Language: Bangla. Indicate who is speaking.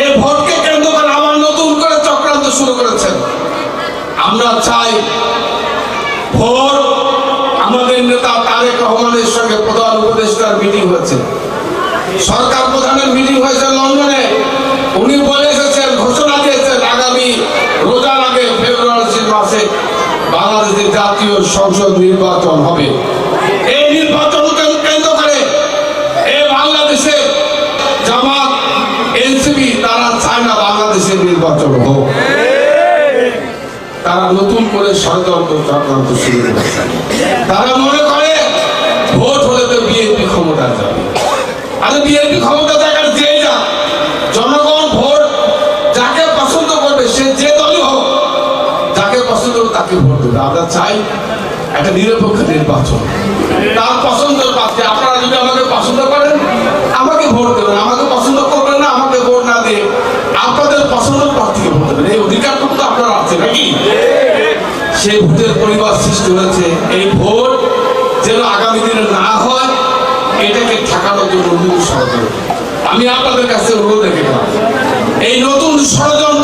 Speaker 1: এই ভোটকে কেন্দ্র করে আবার নতুন করে চক্রান্ত শুরু করেছেন। আমরা চাই ভোট আমাদের নেতা তারেক রহমানের সঙ্গে প্রধান উপদেষ্টার মিটিং হয়েছে। সরকার প্রধানের মিটিং হয়েছে লন্ডনে। উনি বলে এসেছেন, ঘোষণা দিয়েছেন আগামী রোজার আগে ফেব্রুয়ারি মাসে বাংলাদেশের জাতীয় সংসদ নির্বাচন হবে। বাংলাদেশের নির্বাচন হোক। তারা নতুন করে ষড়যন্ত্র চক্রান্ত শুরু করেছে। তারা মনে করে ভোট হলে তো বিএনপি ক্ষমতা যাবে। আরে বিএনপি ক্ষমতা থাকার যে যা, জনগণ ভোট যাকে পছন্দ করবে, সে যে দলই হোক, যাকে পছন্দ করবে তাকে ভোট দেবে। আমরা চাই একটা নিরপেক্ষ নির্বাচন। তার পছন্দের প্রার্থী, আপনারা যদি আমাকে পছন্দ করেন, আমাকে ভোট দেবেন। আমাকে পছন্দ করবেন না আমাকে ভোট না দিয়ে আপনাদের পছন্দের প্রার্থীকে ভোট দেবেন এই অধিকারটুকু তো আপনারা আছে নাকি সেই ভোটের পরিবার সৃষ্টি হয়েছে। এই ভোট যেন আগামী দিনে না হয়, এটাকে ঠেকানোর জন্য নতুন ষড়যন্ত্র আমি আপনাদের কাছে অনুরোধ রেখে এই নতুন ষড়যন্ত্রকে